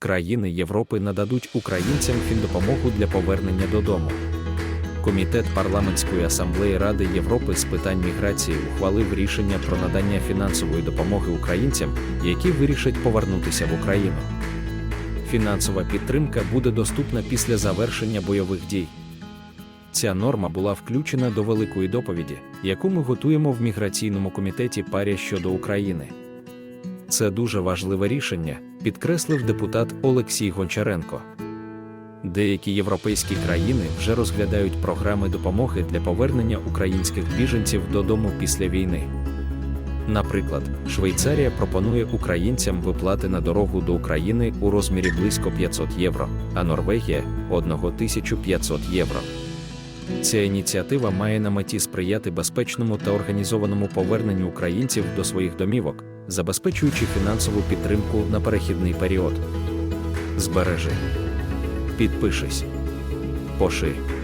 країни Європи нададуть українцям фіндопомогу для повернення додому. Комітет парламентської асамблеї Ради Європи з питань міграції ухвалив рішення про надання фінансової допомоги українцям, які вирішать повернутися в Україну. Фінансова підтримка буде доступна після завершення бойових дій. Ця норма була включена до великої доповіді, яку ми готуємо в міграційному комітеті парі щодо України. Це дуже важливе рішення, підкреслив депутат Олексій Гончаренко. Деякі європейські країни вже розглядають програми допомоги для повернення українських біженців додому після війни. Наприклад, Швейцарія пропонує українцям виплати на дорогу до України у розмірі близько 500 євро, а Норвегія 1500 євро. Ця ініціатива має на меті сприяти безпечному та організованому поверненню українців до своїх домівок, забезпечуючи фінансову підтримку на перехідний період. Збережи. Підпишись. Поширь.